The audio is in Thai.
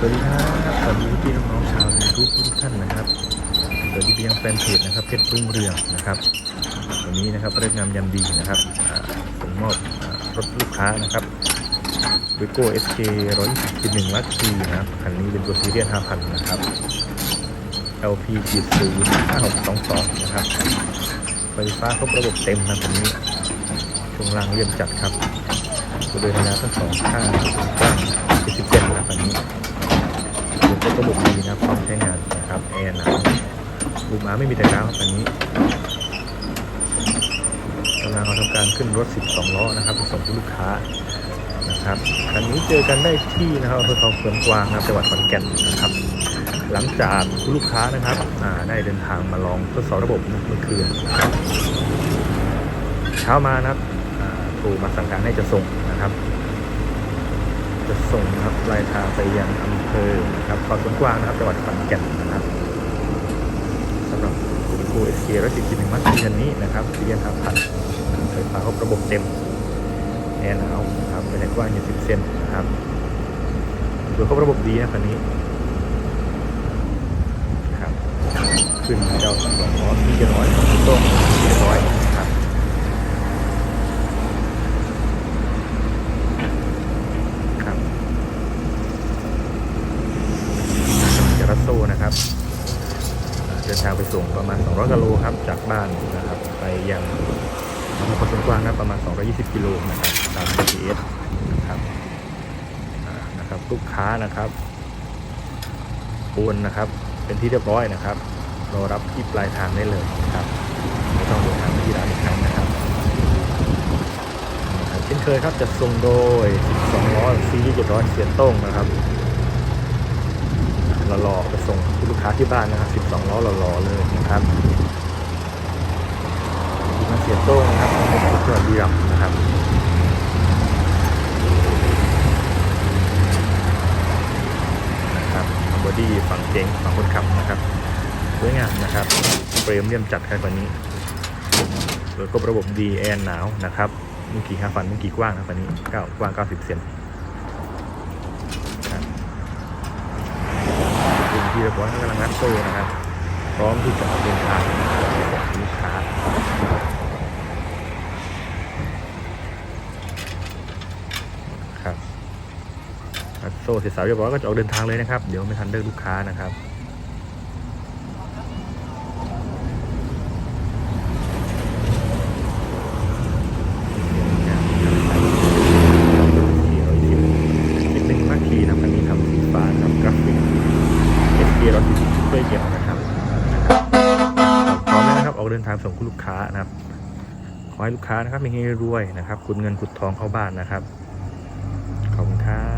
พี่น้องๆชาวยูทูบทุกท่านนะครับสวัสดีไปยังแฟนเพจนะครับเพชรรุ่งเรืองนะครับวันนี้นะครับเริ่มงามยามดีนะครับส่งมอบรถลูกค้านะครับวิโก้เอสเคร้อยสิบหนึ่งลักคีนะครับคันนี้เป็นตัวซีเรียสห้าพันนะครับ LP ขีดศูนย์ห้าหกสองสองนะครับไฟฟ้าครบระบบเต็มนะคันนี้ช่วงล่างเยี่ยมจัดครับตัวเดินาทั้งสองข้างกว้าง70เซนะครับคันนี้ ดูก็ระบบดีนะครับพร้อมใช้งานนะครับแอร์หนาวลูกม้าไม่มีแต่ก้าวครับอันนี้กำลังเอาทำการขึ้นรถ 12 ล้อนะครับไปส่งที่ลูกค้านะครับคันนี้เจอกันได้ที่นะครับอำเภอเขาเฟืองกวางนะครับจังหวัดขอนแก่นนะครับ หลังจากคุณลูกค้านะครับได้เดินทางมาลองทดสอบระบบเมื่อคืนเช้ามานะครับโทรมาสั่งการให้จะส่งนะครับ จะส่งนะครับปลายทางไปยังอำเภอนะครับขอสวนกวางนะครับจังหวัดขอนแก่นนะครับสำหรับคูเอสเคียร้อยสิบกิโลมัตต์คันนี้นะครับเรียนทางพันไฟฟ้าครบระบบเต็มแอร์หนาวนะครับเป็นกว้าง20เซนนะครับตัวครบระบบดีนะคันนี้นะครับขึ้นเจ้าสองล้อที่จะร้อยสองต้นที่ร้อยนะครับ ครับเจรัสโซนะครับอ่าเดิน ทางไปส่งประมาณ 200กิโลครับ จากบ้านนะครับ ไปยังอำเภอพนสวนกว้างนะประมาณ 220 กิโลนะครับตาม GPS นะครับนะครับลูกค้านะครับโอนนะครับ เป็นที่เรียบร้อยนะครับรอรับที่ปลายทางได้เลยนะครับไม่ต้องเดินทางไปที่ร้านอีกครั้งนะครับเช่นเคยครับจะส่งโดย 12ล้อซีรีส์700เสียนต้งนะครับหล่อไปส่งที่ ค้าที่บ้านนะครับ12ล้อหล่อๆเลยนะครับมาเสียโต้งนะครับในจังหวัดบุรีรัมย์นะครับนะครับบอดี้ฝั่งเก๋งฝั่งคนขับนะครับสวยงามนะครับเฟรมเลี่ยมจัดแค่กว่านี้โดยก็ระบบดีแอร์หนาวนะครับมุงกี่ห้าฟันมุงกี่กว้างครับอันนี้เก้ากว้างเก้าสิบเซนครับ ดูที่เรียบกำลังนัดโซ่นะครับ พร้อมที่จะเอาเดินทางไปส่งลูกค้าครับงัดโซ่เสร็จสาวเรียบร้อยก็จะออกเดินทางเลยนะครับ เดี๋ยวไม่ทันเลิกลูกค้านะครับ พร้อมแล้วนะครับออกเดินทางส่งคุณลูกค้านะครับขอให้ลูกค้านะครับมีเงินรวยนะครับขุดเงินขุดทองเข้าบ้านนะครับขอบคุณครับ